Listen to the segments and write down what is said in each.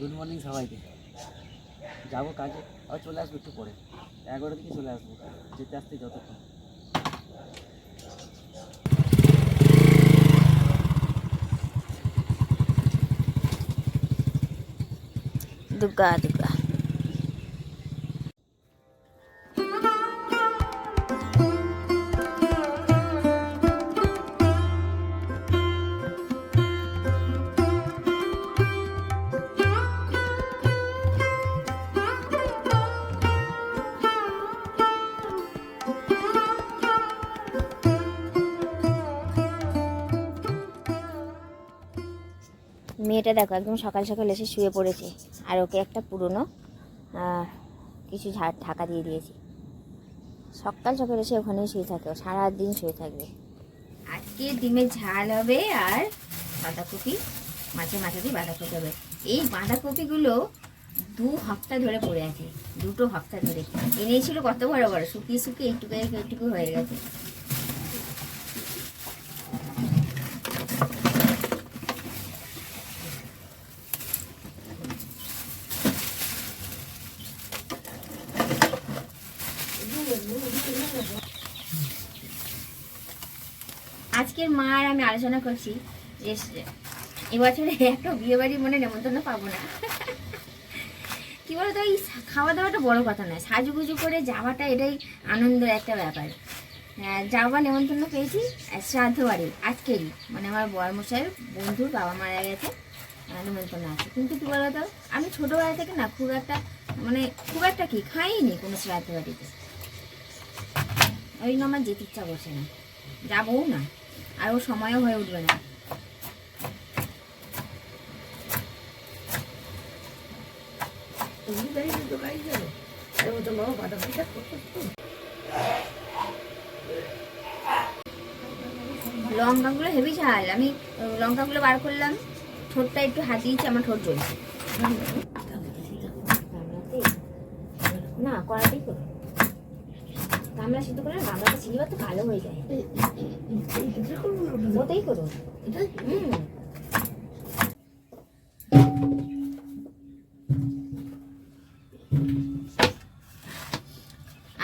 Good morning সবাইকে। যাব কাজে। আর চলে আসব একটু পরে। এগারোটার দিকে চলে আসব। যেতে আসতে যতক্ষণ। দুর্গা দুর্গা মেয়েটা দেখো, একদম সকাল সকাল এসে শুয়ে পড়েছে। আর ওকে একটা পুরনো কিছু ঝাড় ঢাকা দিয়ে দিয়েছি। সকাল সকাল এসে ওখানেই শুয়ে থাকে, ও সারাদিন শুয়ে থাকবে। আজকে ডিমের ঝাল হবে আর বাঁধাকপি মাঝে মাঝে দিয়ে বাঁধাকপি হবে। এই বাঁধাকপিগুলো দু হপ্তাহ ধরে পড়ে আছে, দুটো হপ্তাহ ধরে। এনেছিল কত বড় বড়, শুকিয়ে শুকিয়ে এইটুকু এইটুকু হয়ে গেছে। আজকের মা আমি আলোচনা করছি যে এবছরে একটা বিয়ে বাড়ি মনে নেমন্তন্ন পাবো না। কি বলতো এই খাওয়া দাওয়াটা বড় কথা নয় সাজুগুজু করে যাওয়াটা এটাই আনন্দের একটা ব্যাপার। হ্যাঁ, যাওয়া নেমন্তন্ন পেয়েছি শ্রাদ্ধ বাড়ি আজকেরই। মানে আমার বরমশাইয়ের বন্ধুর বাবা মারা গেছে নেমন্তন্ন আছে। কিন্তু কি বলতো আমি ছোটোবেলা থেকে না খুব একটা মানে খুব একটা কি খাইনি কোনো শ্রাদ্ধ বাড়িতে। ওই জন্য আমার যেতে ইচ্ছা করছে না। যাবও না। আর ও সময়ও হয়ে উঠবে না। লঙ্কাগুলো হেভি ঝাল। আমি লঙ্কাগুলো বার করলাম। ঠোঁটটা একটু হাত দিয়েছি আমার ঠোঁট জ্বলছে। না কড়াতেই করো। গামলা সিদ্ধ করে না গামলাটা ছিলিবার তো ভালো হয়ে যায়।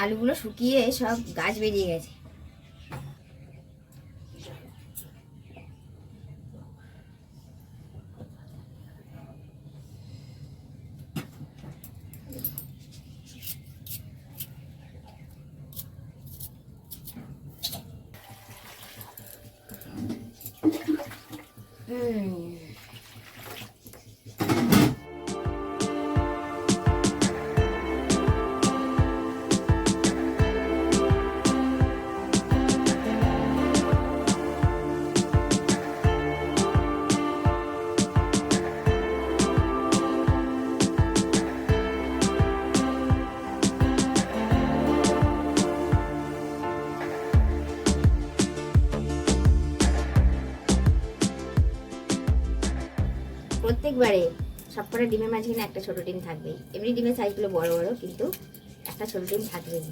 আলুগুলো শুকিয়ে সব গাছ বেরিয়ে গেছে। হুম প্রত্যেকবারে সবকটা ডিমের মাঝখানে একটা ছোট ডিম থাকবেই। এমনি ডিমের সাইজগুলো বড় বড়, কিন্তু একটা ছোট ডিম থাকবেই।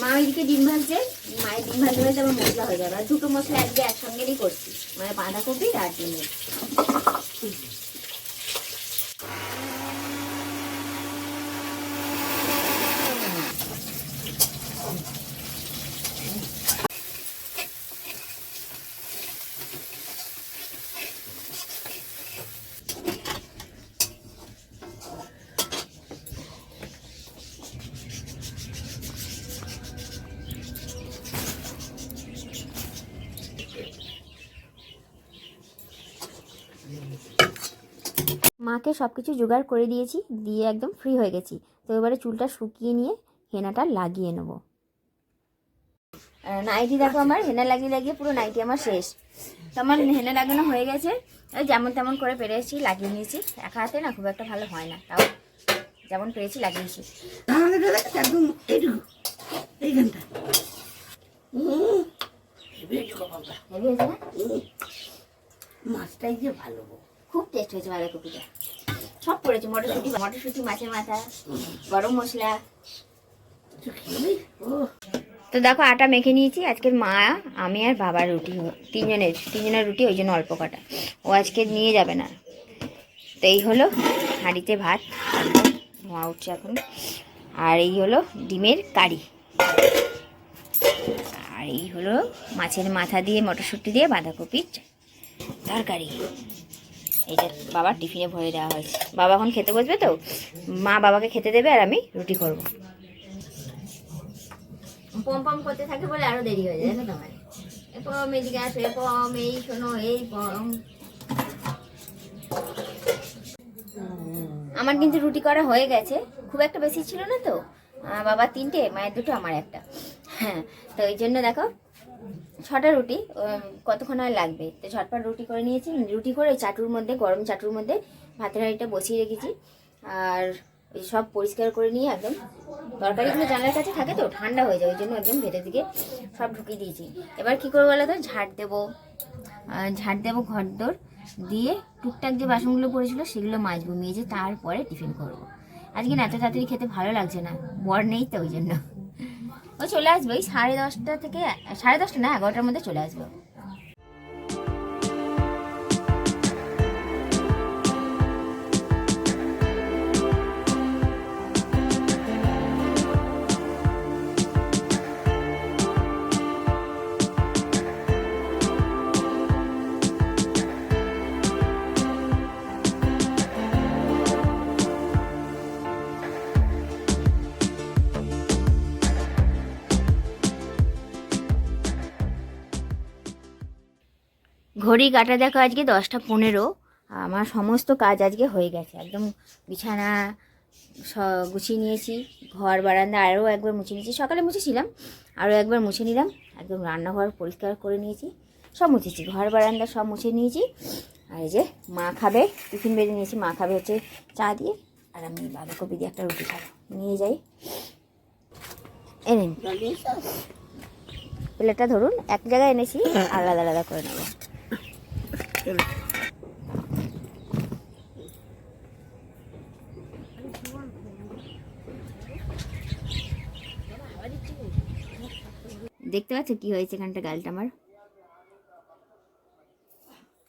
মা ওইদিকে ডিম ভাজছে, মায়ের ডিম ভাজতে ভাজতে আমার মশলা হয়ে যাবে। আর দুটো মশলা একদিকে একসঙ্গেই করছি মানে বাঁধাকপি আর ডিমের। মাকে সব কিছু জোগাড় করে দিয়েছি দিয়ে একদম ফ্রি হয়ে গেছি। তো এবারে চুলটা শুকিয়ে নিয়ে হেনাটা লাগিয়ে নেব। নাইটি দেখো আমার হেনা লাগিয়ে লাগিয়ে পুরো নাইটি আমার শেষ। তো আমার হেনা লাগানো হয়ে গেছে। ওই যেমন তেমন করে পেরেছি লাগিয়ে নিয়েছি। একা হাতে না খুব একটা ভালো হয় না তাও যেমন পেরেছি লাগিয়েছি মাছটাই যে ভালো খুব টেস্ট হয়েছে বাঁধাকপিটা। সব পড়েছে মটরশুঁটি মটরশুঁটি, মাছের মাথা, গরম মশলা। তো দেখো, আটা মেখে নিয়েছি। আজকের মা, আমি আর বাবার রুটি, তিনজনের তিনজনের রুটি, ওই জন্য অল্প কাটা। ও আজকে নিয়ে যাবে না। তো এই হলো হাঁড়িতে ভাত, ধোঁয়া উঠছে এখন। আর এই হলো ডিমের কারি। আর এই হলো মাছের মাথা দিয়ে, মটরশুঁটি দিয়ে বাঁধাকপির তরকারি। এইটা বাবার টিফিনে ভরে দেওয়া হয়েছে। বাবা এখন খেতে বসবে তো? মা বাবাকে খেতে দেবে আর আমি রুটি করব। পম পম করতে থাকে বলে আরও দেরি হয়ে যায় তোমার পম, এদিকে আসো পম, এই শোনো, এই পম। আমার কিন্তু রুটি করা হয়ে গেছে। খুব একটা বেশি ছিল না তো। বাবার তিনটে, মায়ের দুটো, আমার একটা। হ্যাঁ তো এই জন্য দেখো ছটা রুটি কতক্ষণ আর লাগবে? তো ঝটপট রুটি করে নিয়েছি। রুটি করে চাটুর মধ্যে, গরম চাটুর মধ্যে ভাতের হাঁড়িটা বসিয়ে রেখেছি। আর ওই সব পরিষ্কার করে নিয়ে একদম তরকারিগুলো জানলার কাছে থাকে তো, ঠান্ডা হয়ে যায়, ওই জন্য একদম ভেতর দিকে সব ঢুকিয়ে দিয়েছি। এবার কি করব বলো তো? ঝাড় দেবো। ঝাড় দেবো ঘরদোর দিয়ে টুকটাক যে বাসনগুলো পড়েছিল সেগুলো মাজবো, মেজে তারপরে টিফিন করব। আজকে না এত তাড়াতাড়ি খেতে ভালো লাগছে না, বর নেই তো ওই জন্য। ও চলে আসবে ওই সাড়ে দশটা থেকে সাড়ে দশটা না এগারোটার মধ্যে চলে আসবে ঘড়ি কাটা দেখো আজকে দশটা পনেরো। আমার সমস্ত কাজ আজকে হয়ে গেছে। একদম বিছানা স- গুছিয়ে নিয়েছি। ঘর বারান্দা আরও একবার মুছে নিয়েছি। সকালে মুছেছিলাম আরও একবার মুছে নিলাম। একদম রান্নাঘর পরিষ্কার করে নিয়েছি। সব মুছেছি। ঘর বারান্দা সব মুছে নিয়েছি। আর এই যে মা খাবে টিফিন বেড়ে নিয়েছি। মা খাবে হচ্ছে চা দিয়ে। আর আমি বাঁধাকপি দিয়ে একটা রুটি খাব। নিয়ে যাই। এনেন প্লেটটা ধরুন এক জায়গায় এনেছি আলাদা আলাদা করে নেব। দেখতে পাচ্ছ কি হয়েছে এখানটা গালটা আমার?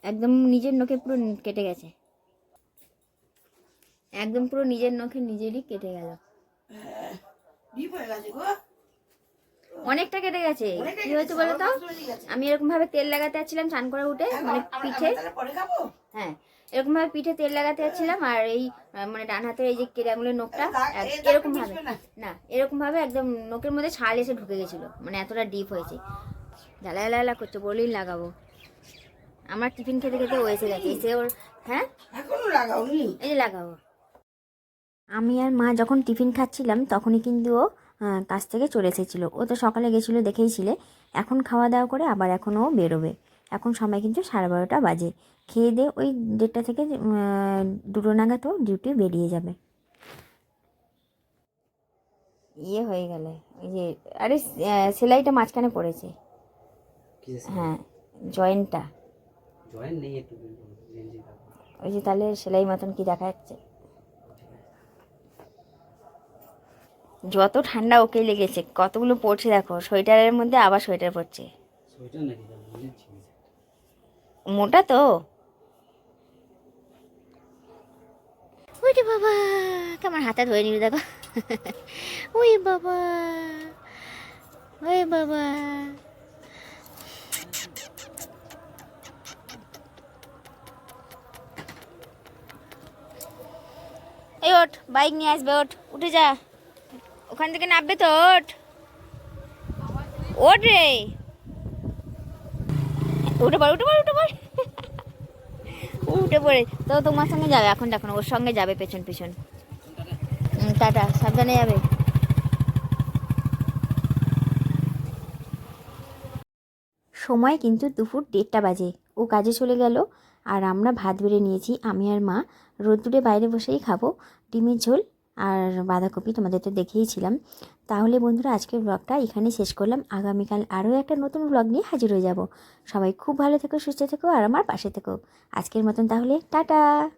একদম নিজের নখে পুরো কেটে গেছে। একদম পুরো নিজের নখে নিজেরই কেটে গেল। হয়ে অনেকটা কেটে গেছে। কি হয়েছে বলো তো? আমি এরকম ভাবে তেল লাগাতে যাচ্ছিলাম চান করে উঠে মানে পিঠে। হ্যাঁ এরকম ভাবে পিঠে তেল লাগাতে যাচ্ছিলাম আর এই মানে ডান হাতের এই যে কেরাগুলোর এক- এরকম ভাবে। না। এরকম ভাবে একদম নখের মধ্যে ছাল এসে ঢুকে গেছিল মানে এতটা ডিপ হয়েছে। জ্বালা জ্বালা করছে বলেই লাগাবো। আমার টিফিন খেতে খেতে ও এসে গেছে এসে ওর হ্যাঁ? এই যে লাগাবো। আমি আর মা যখন টিফিন খাচ্ছিলাম তখনই কিন্তু ও কাছ থেকে চলে এসেছিল। ও তো সকালে গেছিল দেখেইছিলে এখন খাওয়া দাওয়া করে আবার এখন ও বেরোবে। এখন সময় কিন্তু সাড়ে বারোটা বাজে। খেয়ে দিয়ে ওই দেড়টা থেকে দুটো নাগাদ ও ডিউটি বেরিয়ে যাবে। ইয়ে হয়ে গেলে ওই যে আরে সেলাইটা মাঝখানে পড়েছে। হ্যাঁ জয়েন্টটা। ওই যে তাহলে সেলাই মতন কি দেখা যাচ্ছে? যত ঠান্ডা ওকে লেগেছে কতগুলো পড়ছে দেখো সোয়েটারের মধ্যে আবার সোয়েটার পড়ছে। মোটা তো। বাবা কেমন হাতে ধরে নিবি দেখো। ওই বাবা ওই বাবা। এই ওঠ বাইক নিয়ে আসবে ওঠ উঠে যা। ওখান থেকে নামবে তো ওঠ। ওঠ রে। উঠে পড় উঠে পড় উঠে পড়। উঠে পড়ে। তো তোমার সঙ্গে যাবে এখন, দেখো ওর সঙ্গে যাবে পেছন পেছন। টাটা, সাবধানে যাবে। সময় কিন্তু দুপুর দেড়টা বাজে। ও কাজে চলে গেল, আর আমরা ভাত বেড়ে নিয়েছি, আমি আর মা। রোদ্দুরে বাইরে বসেই খাব। ডিমের ঝোল আর বাঁধাকপি তোমাদের তো দেখেইছিলাম। তাহলে বন্ধুরা, আজকের ব্লগটা এখানে শেষ করলাম। আগামীকাল আরও একটা নতুন ব্লগ নিয়ে হাজির হয়ে যাব। সবাই খুব ভালো থেকো, সুস্থ থেকো আর আমার পাশে থেকো। আজকের মতন তাহলে, টাটা!